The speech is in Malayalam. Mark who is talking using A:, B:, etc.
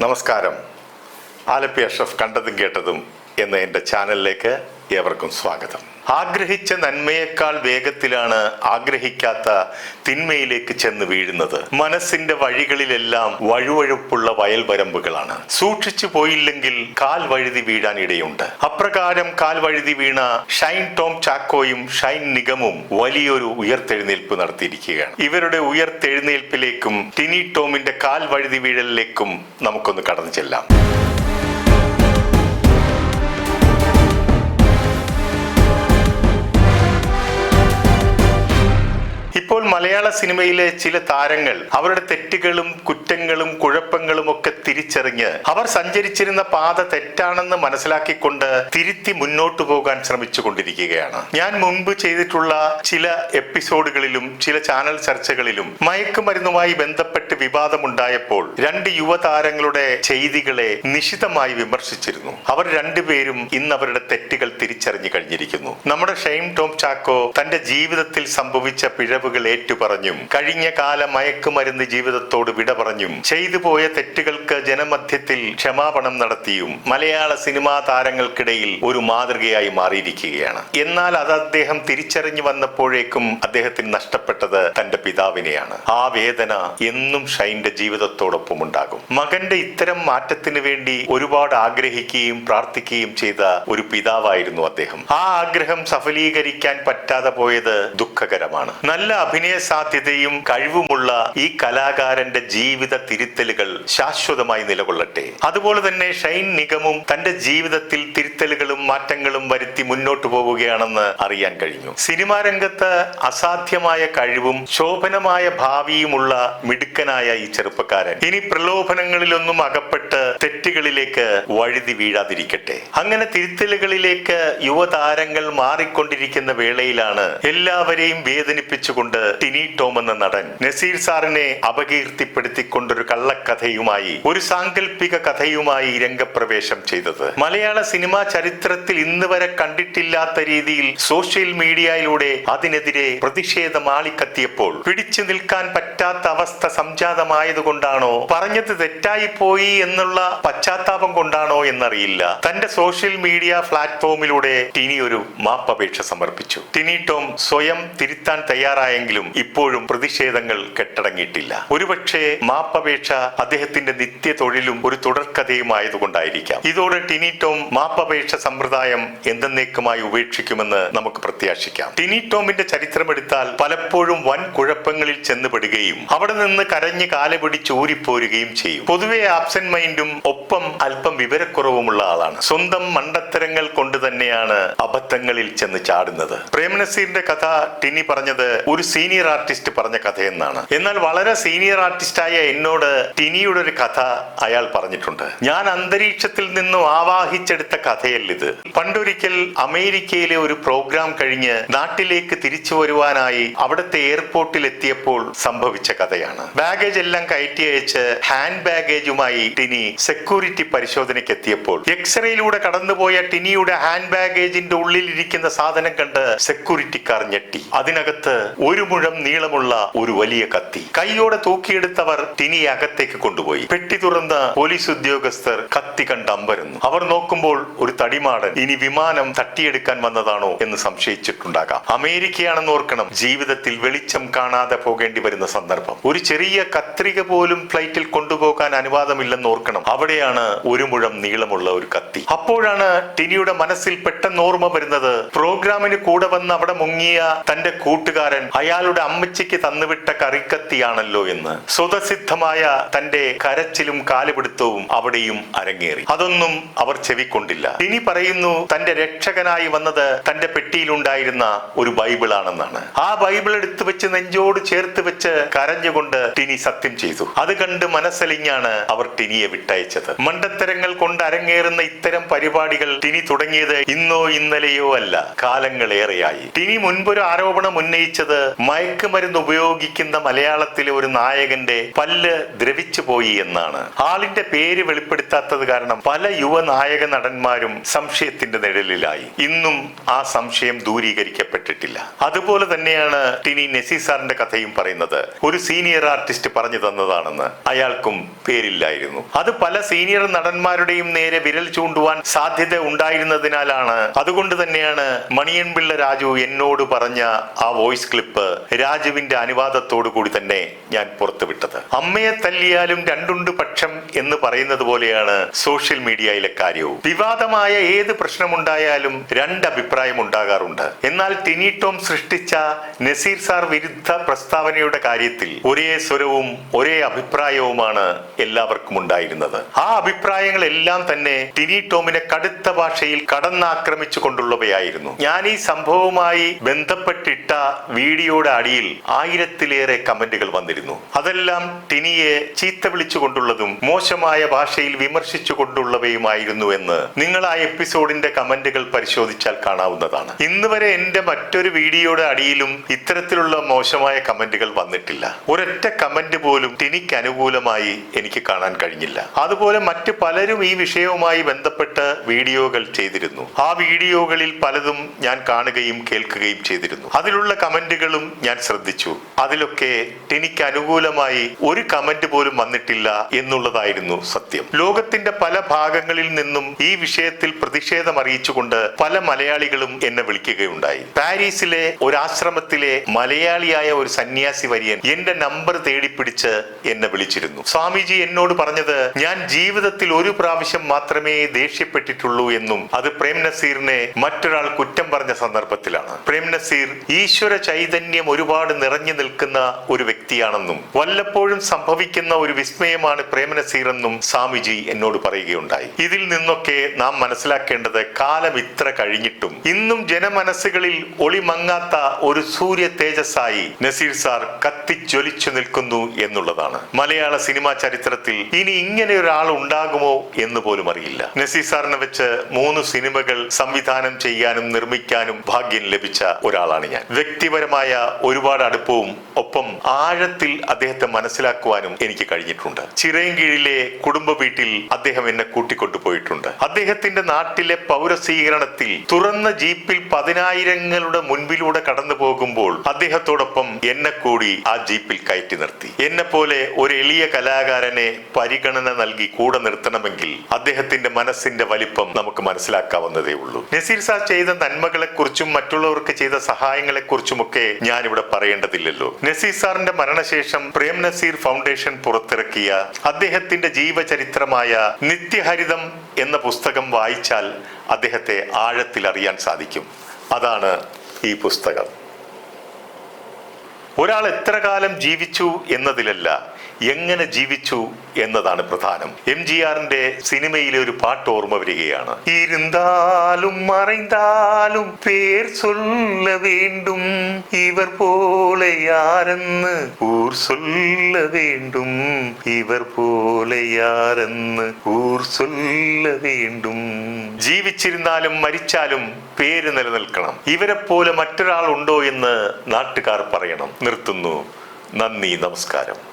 A: നമസ്കാരം. ആലപ്പി അഷഫ് കണ്ടതും കേട്ടതും എന്ന എന്റെ ചാനലിലേക്ക് ഏവർക്കും സ്വാഗതം. ആഗ്രഹിച്ച നന്മയേക്കാൾ വേഗത്തിലാണ് ആഗ്രഹിക്കാത്ത തിന്മയിലേക്ക് ചെന്ന് വീഴുന്നത്. മനസ്സിന്റെ വഴികളിലെല്ലാം വഴുവഴുപ്പുള്ള വയൽവരമ്പുകളാണ്. സൂക്ഷിച്ചു പോയില്ലെങ്കിൽ കാൽ വഴുതി വീഴാൻ ഇടയുണ്ട്. അപ്രകാരം കാൽ വഴുതി വീണ ഷൈൻ ടോം ചാക്കോയും ഷൈൻ നിഗമും വലിയൊരു ഉയർത്തെഴുന്നേൽപ്പ് നടത്തിയിരിക്കുകയാണ്. ഇവരുടെ ഉയർത്തെഴുന്നേൽപ്പിലേക്കും ടിനി ടോമിന്റെ കാൽ വഴുതി വീഴലിലേക്കും നമുക്കൊന്ന് കടന്നു ചെല്ലാം. മലയാള സിനിമയിലെ ചില താരങ്ങൾ അവരുടെ തെറ്റുകളും കുറ്റങ്ങളും കുഴപ്പങ്ങളും ഒക്കെ തിരിച്ചറിഞ്ഞ് അവർ സഞ്ചരിച്ചിരുന്ന പാത തെറ്റാണെന്ന് മനസ്സിലാക്കിക്കൊണ്ട് തിരുത്തി മുന്നോട്ടു പോകാൻ ശ്രമിച്ചു കൊണ്ടിരിക്കുകയാണ് ഞാൻ മുൻപ് ചെയ്തിട്ടുള്ള ചില എപ്പിസോഡുകളിലും ചില ചാനൽ ചർച്ചകളിലും മയക്കുമരുന്നുമായി ബന്ധപ്പെട്ട് വിവാദമുണ്ടായപ്പോൾ രണ്ട് യുവതാരങ്ങളുടെ ചെയ്തികളെ നിശിതമായി വിമർശിച്ചിരുന്നു. അവർ രണ്ടുപേരും ഇന്ന് അവരുടെ തെറ്റുകൾ തിരിച്ചറിഞ്ഞു കഴിഞ്ഞിരിക്കുന്നു. നമ്മുടെ ഷെയിം ടോം ചാക്കോ തന്റെ ജീവിതത്തിൽ സംഭവിച്ച പിഴവുകൾ ഏറ്റുപറഞ്ഞും കഴിഞ്ഞ കാല മയക്കുമരുന്ന് ജീവിതത്തോട് വിട പറഞ്ഞും ചെയ്തു പോയ തെറ്റുകൾക്ക് ജനമധ്യത്തിൽ ക്ഷമാപണം നടത്തിയും മലയാള സിനിമാ താരങ്ങൾക്കിടയിൽ ഒരു മാതൃകയായി മാറിയിരിക്കുകയാണ്. എന്നാൽ അത് അദ്ദേഹം തിരിച്ചറിഞ്ഞു വന്നപ്പോഴേക്കും അദ്ദേഹത്തിന് നഷ്ടപ്പെട്ടത് തന്റെ പിതാവിനെയാണ്. ആ വേദന എന്നും ഷൈന്റെ ജീവിതത്തോടൊപ്പം ഉണ്ടാകും മകന്റെ ഇത്തരം മാറ്റത്തിന് വേണ്ടി ഒരുപാട് ആഗ്രഹിക്കുകയും പ്രാർത്ഥിക്കുകയും ചെയ്ത ഒരു പിതാവായിരുന്നു അദ്ദേഹം. ആ ആഗ്രഹം സഫലീകരിക്കാൻ പറ്റാതെ പോയത് ദുഃഖകരമാണ്. നല്ല അഭിനയ സാധ്യതയും കഴിവുമുള്ള ഈ കലാകാരന്റെ ജീവിത തിരുത്തലുകൾ ശാശ്വതമായി നിലകൊള്ളട്ടെ. അതുപോലെ തന്നെ ഷൈൻ നിഗമും തന്റെ ജീവിതത്തിൽ തിരുത്തലുകളും മാറ്റങ്ങളും വരുത്തി മുന്നോട്ടു പോവുകയാണെന്ന് അറിയാൻ കഴിഞ്ഞു. സിനിമാ രംഗത്ത് അസാധ്യമായ കഴിവും ശോഭനമായ ഭാവിയുമുള്ള മിടുക്കനായ ഈ ചെറുപ്പക്കാരൻ ഇനി പ്രലോഭനങ്ങളിലൊന്നും അകപ്പെട്ട് തെറ്റുകളിലേക്ക് വഴുതി വീഴാതിരിക്കട്ടെ. അങ്ങനെ തിരുത്തലുകളിലേക്ക് യുവതാരങ്ങൾ മാറിക്കൊണ്ടിരിക്കുന്ന വേളയിലാണ് എല്ലാവരെയും വേദനിപ്പിച്ചുകൊണ്ട് ടിനി ടോം എന്ന നടൻ നസീർ സാറിനെ അപകീർത്തിപ്പെടുത്തിക്കൊണ്ടൊരു കള്ളക്കഥയുമായി ഒരു സാങ്കല്പിക കഥയുമായി രംഗപ്രവേശം ചെയ്തത്. മലയാള സിനിമാ ചരിത്രത്തിൽ ഇന്ന് വരെ കണ്ടിട്ടില്ലാത്ത രീതിയിൽ സോഷ്യൽ മീഡിയയിലൂടെ അതിനെതിരെ പ്രതിഷേധം ആളിക്കത്തിയപ്പോൾ പിടിച്ചു നിൽക്കാൻ പറ്റാത്ത അവസ്ഥ സംജാതമായതുകൊണ്ടാണോ പറഞ്ഞത് തെറ്റായി പോയി എന്നുള്ള പശ്ചാത്താപം കൊണ്ടാണോ എന്നറിയില്ല. തന്റെ സോഷ്യൽ മീഡിയ പ്ലാറ്റ്ഫോമിലൂടെ ടിനി ഒരു മാപ്പപേക്ഷ സമർപ്പിച്ചു. ടിനി ടോം സ്വയം തിരുത്താൻ തയ്യാറായെങ്കിലും ഇപ്പോഴും പ്രതിഷേധങ്ങൾ കെട്ടടങ്ങിയിട്ടില്ല. ഒരുപക്ഷെ മാപ്പപേക്ഷ അദ്ദേഹത്തിന്റെ നിത്യ തൊഴിലും ഒരു തുടർക്കഥയുമായതുകൊണ്ടായിരിക്കാം. ഇതോടെ ടിനി ടോം മാപ്പപേക്ഷ സമ്പ്രദായം എന്തെന്നേക്കുമായി ഉപേക്ഷിക്കുമെന്ന് നമുക്ക് പ്രത്യാശിക്കാം. ടിനി ടോമിന്റെ ചരിത്രമെടുത്താൽ പലപ്പോഴും വൻ കുഴപ്പങ്ങളിൽ ചെന്നുപെടുകയും അവിടെ നിന്ന് കരഞ്ഞ് കാലുപിടിച്ച് ഊരിപ്പോരുകയും ചെയ്യും. പൊതുവെ ആബ്സെന്റ് മൈൻഡും ഒപ്പം അല്പം വിവരക്കുറവുമുള്ള ആളാണ്. സ്വന്തം മണ്ടത്തരങ്ങൾ കൊണ്ട് തന്നെയാണ് അബദ്ധങ്ങളിൽ ചെന്ന് ചാടുന്നത്. പ്രേമനസീറിന്റെ കഥ ടിനി പറഞ്ഞത് ഒരു സീനിയർ ആർട്ടിസ്റ്റ് പറഞ്ഞ കഥയെന്നാണ്. എന്നാൽ വളരെ സീനിയർ ആർട്ടിസ്റ്റായ എന്നോട് ടിനിയുടെ ഒരു കഥ അയാൾ പറഞ്ഞിട്ടുണ്ട്. ഞാൻ അന്തരീക്ഷത്തിൽ നിന്നും ആവാഹിച്ചെടുത്ത കഥയല്ലിത്. പണ്ടൊരിക്കൽ അമേരിക്കയിലെ ഒരു പ്രോഗ്രാം കഴിഞ്ഞ് നാട്ടിലേക്ക് തിരിച്ചു വരുവാനായി അവിടുത്തെ എയർപോർട്ടിൽ എത്തിയപ്പോൾ സംഭവിച്ച കഥയാണ്. ബാഗേജ് എല്ലാം കയറ്റി അയച്ച് ഹാൻഡ് ബാഗേജുമായി ടിനി സെക്യൂരിറ്റി പരിശോധനയ്ക്ക് എത്തിയപ്പോൾ എക്സ്റേയിലൂടെ കടന്നുപോയ ടിനിയുടെ ഹാൻഡ് ബാഗേജിന്റെ ഉള്ളിൽ ഇരിക്കുന്ന സാധനം കണ്ട് സെക്യൂരിറ്റിക്കാർ ഞെട്ടി. അതിനകത്ത് ഒരു മുഴം നീളമുള്ള ഒരു വലിയ കത്തി. കൈയോടെ തൂക്കിയെടുത്തവർ ടിനി അകത്തേക്ക് കൊണ്ടുപോയി. പെട്ടി തുറന്ന പോലീസ് ഉദ്യോഗസ്ഥർ കത്തി കണ്ട് അമ്പരുന്നു. അവർ നോക്കുമ്പോൾ ഒരു തടിമാടൻ ഇനി വിമാനം തട്ടിയെടുക്കാൻ വന്നതാണോ എന്ന് സംശയിച്ചിട്ടുണ്ടാകാം. അമേരിക്കയാണെന്ന് ഓർക്കണം. ജീവിതത്തിൽ വെളിച്ചം കാണാതെ പോകേണ്ടി വരുന്ന സന്ദർഭം. ഒരു ചെറിയ കത്രിക പോലും ഫ്ലൈറ്റിൽ കൊണ്ടുപോകാൻ അനുവാദമില്ലെന്ന് ഓർക്കണം. അവിടെയാണ് ഒരു മുഴം നീളമുള്ള ഒരു കത്തി. അപ്പോഴാണ് ടിനിയുടെ മനസ്സിൽ പെട്ടെന്ന് ഓർമ്മ വരുന്നത്. പ്രോഗ്രാമിന് കൂടെ വന്ന് അവിടെ മുങ്ങിയ തന്റെ കൂട്ടുകാരൻ അയാളുടെ അമ്മച്ചിക്ക് തന്നുവിട്ട കറിക്കത്തിയാണല്ലോ എന്ന്. സ്വതസിദ്ധമായ തന്റെ കരച്ചിലും കാലുപിടുത്തവും അവിടെയും അരങ്ങേറി. അതൊന്നും അവർ ചെവിക്കൊണ്ടില്ല. ടിനി പറയുന്നു തന്റെ രക്ഷകനായി വന്നത് തന്റെ പെട്ടിയിലുണ്ടായിരുന്ന ഒരു ബൈബിൾ ആണെന്നാണ് ആ ബൈബിൾ എടുത്തു വെച്ച് നെഞ്ചോട് ചേർത്ത് വെച്ച് കരഞ്ഞുകൊണ്ട് ടിനി സത്യം ചെയ്തു. അത് കണ്ട് മനസ്സലിഞ്ഞാണ് അവർ ടിനിയെ വിട്ടയച്ചത്. മണ്ടത്തരങ്ങൾ കൊണ്ട് അരങ്ങേറുന്ന ഇത്തരം പരിപാടികൾ ടിനി തുടങ്ങിയത് ഇന്നോ ഇന്നലെയോ അല്ല കാലങ്ങളേറെയായി. ടിനി മുൻപൊരു ആരോപണം ഉന്നയിച്ചത് മയക്കുമരുന്ന് ഉപയോഗിക്കുന്ന മലയാളത്തിലെ ഒരു നായകന്റെ പല്ല് ദ്രവിച്ചു പോയി എന്നാണ്. ആളിന്റെ പേര് വെളിപ്പെടുത്താത്തത് കാരണം പല യുവ നായക നടന്മാരും സംശയത്തിന്റെ നിഴലിലായി. ഇന്നും ആ സംശയം ദൂരീകരിക്കപ്പെട്ടിട്ടില്ല. അതുപോലെ തന്നെയാണ് ടിനി നെസി സാറിന്റെ കഥയും പറയുന്നത്. ഒരു സീനിയർ ആർട്ടിസ്റ്റ് പറഞ്ഞു തന്നതാണെന്ന് അയാൾക്കും പേരില്ലായിരുന്നു. അത് പല സീനിയർ നടന്മാരുടെയും നേരെ വിരൽ ചൂണ്ടുവാൻ സാധ്യത ഉണ്ടായിരുന്നതിനാലാണ്. അതുകൊണ്ട് തന്നെയാണ് മണിയൻപിള്ള രാജു എന്നോട് പറഞ്ഞ ആ വോയിസ് ക്ലിപ്പ് രാജുവിന്റെ അനുവാദത്തോടു കൂടി തന്നെ ഞാൻ പുറത്തുവിട്ടത്. അമ്മയെ തല്ലിയാലും രണ്ടുണ്ട് പക്ഷം എന്ന് പറയുന്നത് പോലെയാണ് സോഷ്യൽ മീഡിയയിലെ കാര്യവും. വിവാദമായ ഏത് പ്രശ്നമുണ്ടായാലും രണ്ട് അഭിപ്രായം ഉണ്ടാകാറുണ്ട്. എന്നാൽ ടിനി ടോം സൃഷ്ടിച്ച നസീർ സാർ വിരുദ്ധ പ്രസ്താവനയുടെ കാര്യത്തിൽ ഒരേ സ്വരവും ഒരേ അഭിപ്രായവുമാണ് എല്ലാവർക്കും ഉണ്ടായിരുന്നത്. ആ അഭിപ്രായങ്ങളെല്ലാം തന്നെ ടിനി ടോമിനെ കടുത്ത ഭാഷയിൽ കടന്നാക്രമിച്ചു കൊണ്ടുള്ളവയായിരുന്നു ഞാൻ ഈ സംഭവവുമായി ബന്ധപ്പെട്ടിട്ട വീഡിയോയുടെ അടിയിൽ ആയിരത്തിലേറെ കമന്റുകൾ വന്നിരുന്നു. അതെല്ലാം ടിനിയെ ചീത്ത വിളിച്ചുകൊണ്ടുള്ളതും മോശമായ ഭാഷയിൽ വിമർശിച്ചു കൊണ്ടുള്ളവയുമായിരുന്നു എന്ന് നിങ്ങൾ ആ എപ്പിസോഡിന്റെ കമന്റുകൾ പരിശോധിച്ചാൽ കാണാവുന്നതാണ്. ഇന്ന് വരെ എന്റെ മറ്റൊരു വീഡിയോയുടെ അടിയിലും ഇത്തരത്തിലുള്ള മോശമായ കമന്റുകൾ വന്നിട്ടില്ല. ഒരൊറ്റ കമന്റ് പോലും ടിനിക്ക് അനുകൂലമായി എനിക്ക് കാണാൻ കഴിഞ്ഞില്ല. അതുപോലെ മറ്റ് പലരും ഈ വിഷയവുമായി ബന്ധപ്പെട്ട് വീഡിയോകൾ ചെയ്തിരുന്നു. ആ വീഡിയോകളിൽ പലതും ഞാൻ കാണുകയും കേൾക്കുകയും ചെയ്തിരുന്നു. അതിലുള്ള കമന്റുകളും ഞാൻ ശ്രദ്ധിച്ചു. അതിലൊക്കെ എനിക്ക് അനുകൂലമായി ഒരു കമന്റ് പോലും വന്നിട്ടില്ല എന്നുള്ളതായിരുന്നു സത്യം. ലോകത്തിന്റെ പല ഭാഗങ്ങളിൽ നിന്നും ഈ വിഷയത്തിൽ പ്രതിഷേധം അറിയിച്ചുകൊണ്ട് പല മലയാളികളും എന്നെ വിളിക്കുകയുണ്ടായി. പാരീസിലെ ഒരു ആശ്രമത്തിലെ മലയാളിയായ ഒരു സന്യാസി വര്യൻ എന്റെ നമ്പർ തേടിപ്പിടിച്ച് എന്നെ വിളിച്ചിരുന്നു. സ്വാമിജി എന്നോട് പറഞ്ഞത് ഞാൻ ജീവിതത്തിൽ ഒരു പ്രാവശ്യം മാത്രമേ ദേഷ്യപ്പെട്ടിട്ടുള്ളൂ എന്നും അത് പ്രേം നസീറിനെ മറ്റൊരാൾ കുറ്റം പറഞ്ഞ സന്ദർഭത്തിലാണ്. പ്രേം നസീർ ഈശ്വര ചൈതന്യം ഒരുപാട് നിറഞ്ഞു നിൽക്കുന്ന ഒരു വ്യക്തിയാണെന്നും വല്ലപ്പോഴും സംഭവിക്കുന്ന ഒരു വിസ്മയമാണ് പ്രേം നസീർ എന്നും സ്വാമിജി എന്നോട് പറയുകയുണ്ടായി. ഇതിൽ നിന്നൊക്കെ നാം മനസ്സിലാക്കേണ്ടത് കാലം ഇത്ര കഴിഞ്ഞിട്ടും ഇന്നും ജനമനസ്സുകളിൽ ഒളിമങ്ങാത്ത ഒരു സൂര്യ തേജസ്സായി നസീർ സാർ കത്തിജ്വലിച്ചു നിൽക്കുന്നു എന്നുള്ളതാണ്. മലയാള സിനിമാ ചരിത്രത്തിൽ ഇനി ഇങ്ങനെ ഒരാൾ ഉണ്ടാകുമോ എന്ന് പോലും അറിയില്ല. നസീർ സാറിനെ വെച്ച് മൂന്ന് സിനിമകൾ സംവിധാനം ചെയ്യാനും നിർമ്മിക്കാനും ഭാഗ്യം ലഭിച്ച ഒരാളാണ് ഞാൻ. വ്യക്തിപരമായ ഒരുപാട് അടുപ്പവും ഒപ്പം ആഴത്തിൽ അദ്ദേഹത്തെ മനസ്സിലാക്കുവാനും എനിക്ക് കഴിഞ്ഞിട്ടുണ്ട്. ചിറയൻകീഴിലെ കുടുംബ വീട്ടിൽ അദ്ദേഹം എന്നെ കൂട്ടിക്കൊണ്ടുപോയിട്ടുണ്ട് അദ്ദേഹത്തിന്റെ നാട്ടിലെ പൗരസ്വീകരണത്തിൽ തുറന്ന ജീപ്പിൽ പതിനായിരങ്ങളുടെ മുൻപിലൂടെ കടന്നു പോകുമ്പോൾ അദ്ദേഹത്തോടൊപ്പം എന്നെ കൂടി ആ ജീപ്പിൽ കയറ്റി നിർത്തി. എന്നെ പോലെ ഒരു എളിയ കലാകാരനെ പരിഗണന നൽകി കൂടെ നിർത്തണമെങ്കിൽ അദ്ദേഹത്തിന്റെ മനസ്സിന്റെ വലിപ്പം നമുക്ക് മനസ്സിലാക്കാവുന്നതേ ഉള്ളൂ. നസീർ സാർ ചെയ്ത നന്മകളെ കുറിച്ചും മറ്റുള്ളവർക്ക് ചെയ്ത സഹായങ്ങളെ കുറിച്ചുമൊക്കെ ഞാൻ ഇവിടെ പറയേണ്ടതില്ലല്ലോ. നസീർ സാറിന്റെ മരണശേഷം പ്രേം നസീർ ഫൗണ്ടേഷൻ പുറത്തിറക്കിയ അദ്ദേഹത്തിന്റെ ജീവചരിത്രമായ നിത്യഹരിതം എന്ന പുസ്തകം വായിച്ചാൽ അദ്ദേഹത്തെ ആഴത്തിൽ അറിയാൻ സാധിക്കും. അതാണ് ഈ പുസ്തകം. ഒരാൾ എത്ര കാലം ജീവിച്ചു എന്നതിലല്ല എങ്ങനെ ജീവിച്ചു എന്നതാണ് പ്രധാനം. എം ജി ആറിന്റെ സിനിമയിലെ ഒരു പാട്ട് ഓർമ്മ വരികയാണ്. ഇരുന്നാലും മറൈന്താലും പേർ ചൊല്ല വേണ്ടും ഇവർ പോലെ ആരെന്ന് ഊർ ചൊല്ല വേണ്ടും ഇവർ പോലെ ആരെന്ന് ഊർ ചൊല്ല വേണ്ടും. ജീവിച്ചിരുന്നാലും മരിച്ചാലും പേര് നിലനിൽക്കണം. ഇവരെ പോലെ മറ്റൊരാൾ ഉണ്ടോ എന്ന് നാട്ടുകാർ പറയണം. നിർത്തുന്നു. നന്ദി നമസ്കാരം.